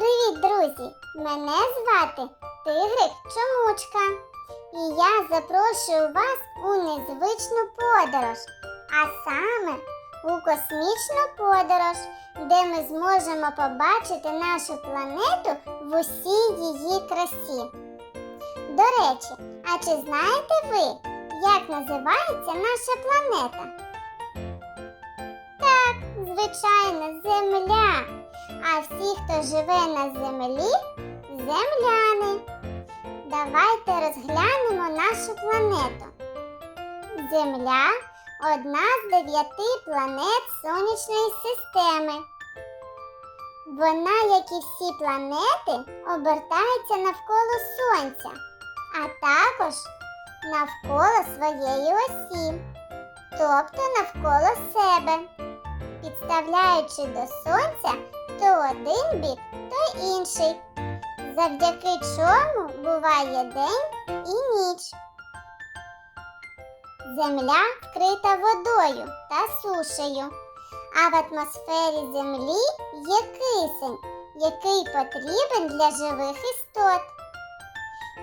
Друзі, мене звати Тигрик Чомучка. І я запрошую вас у незвичну подорож, а саме у космічну подорож, де ми зможемо побачити нашу планету в усій її красі. До речі, а чи знаєте ви, як називається наша планета? Так, звичайно, Земля. А всі, хто живе на землі, земляни. Давайте розглянемо нашу планету. Земля одна з дев'яти планет Сонячної системи. Вона, як і всі планети, обертається навколо Сонця, а також навколо своєї осі, тобто навколо себе, підставляючи до Сонця то один бік, то інший, завдяки чому буває день і ніч. Земля вкрита водою та сушею, а в атмосфері Землі є кисень, який потрібен для живих істот.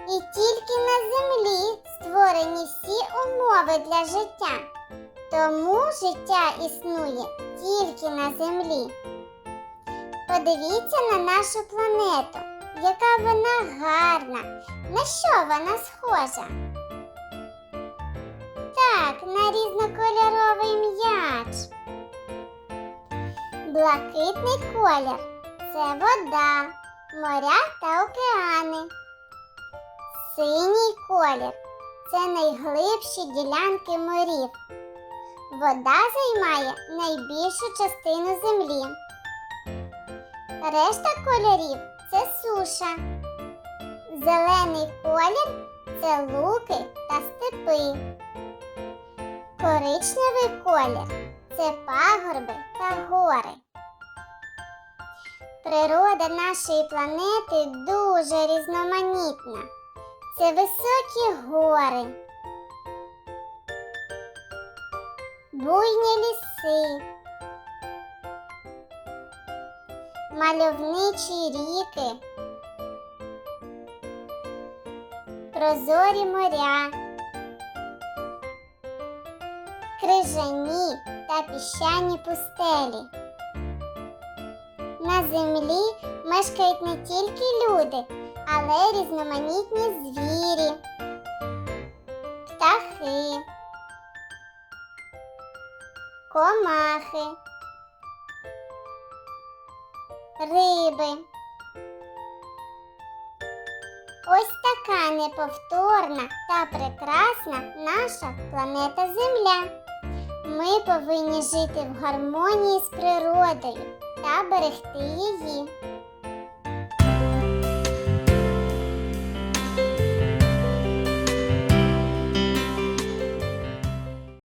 І тільки на землі створені всі умови для життя. Тому життя існує тільки на землі. Подивіться на нашу планету, яка вона гарна. На що вона схожа? Так, на різнокольоровий м'яч. Блакитний колір це вода, моря та океани. Синій колір це найглибші ділянки морів. Вода займає найбільшу частину землі. Решта кольорів це суша. Зелений колір це луки та степи. Коричневий колір це пагорби та гори. Природа нашої планети дуже різноманітна. Це високі гори, буйні ліси. Мальовничі ріки, прозорі моря, крижані та піщані пустелі. На землі мешкають не тільки люди, але й різноманітні звірі, птахи, комахи риби. Ось така неповторна та прекрасна наша планета Земля. Ми повинні жити в гармонії з природою та берегти її.